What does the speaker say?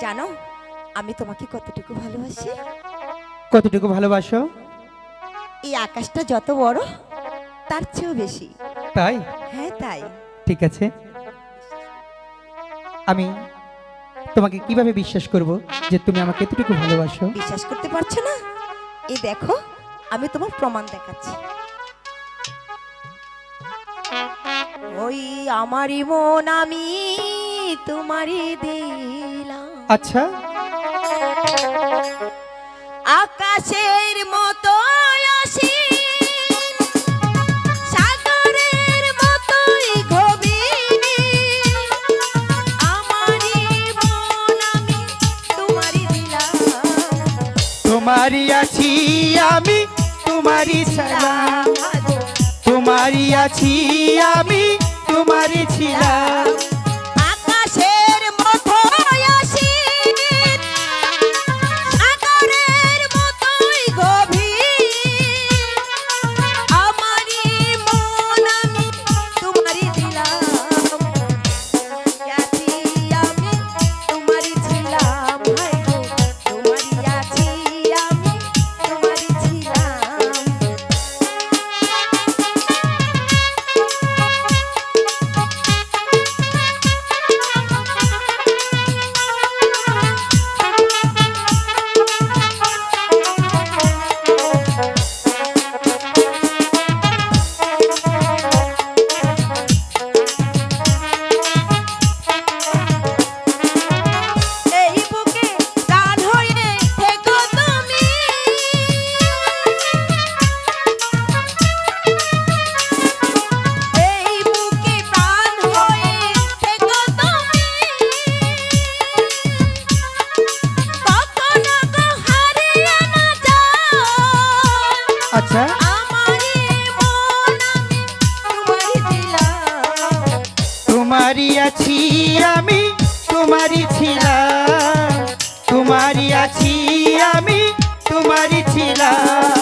জানো আমি তোমাকে কতটুকু ভালোবাসি? কতটুকু ভালোবাসো? এই আকাশটা যত বড় তার চেয়েও বেশি। তাই? হ্যাঁ তাই। ঠিক আছে। আমি তোমাকে কীভাবে বিশ্বাস করব যে তুমি আমাকে এতটুকু ভালোবাসো? বিশ্বাস করতে পারছ না? এই দেখো আমি তোমার প্রমাণ দেখাচ্ছি। ওই আমারই মন আমি তোমারই দিলাম আচ্ছা। আকাশের মতো তোমারই আছি আমি তোমারই ছিলাম তোমারই আছি আমি তোমারই ছিলাম। তোমারই আছি আমি তোমারি ছিলাম। তোমারই আছি আমি তোমারি ছিলাম।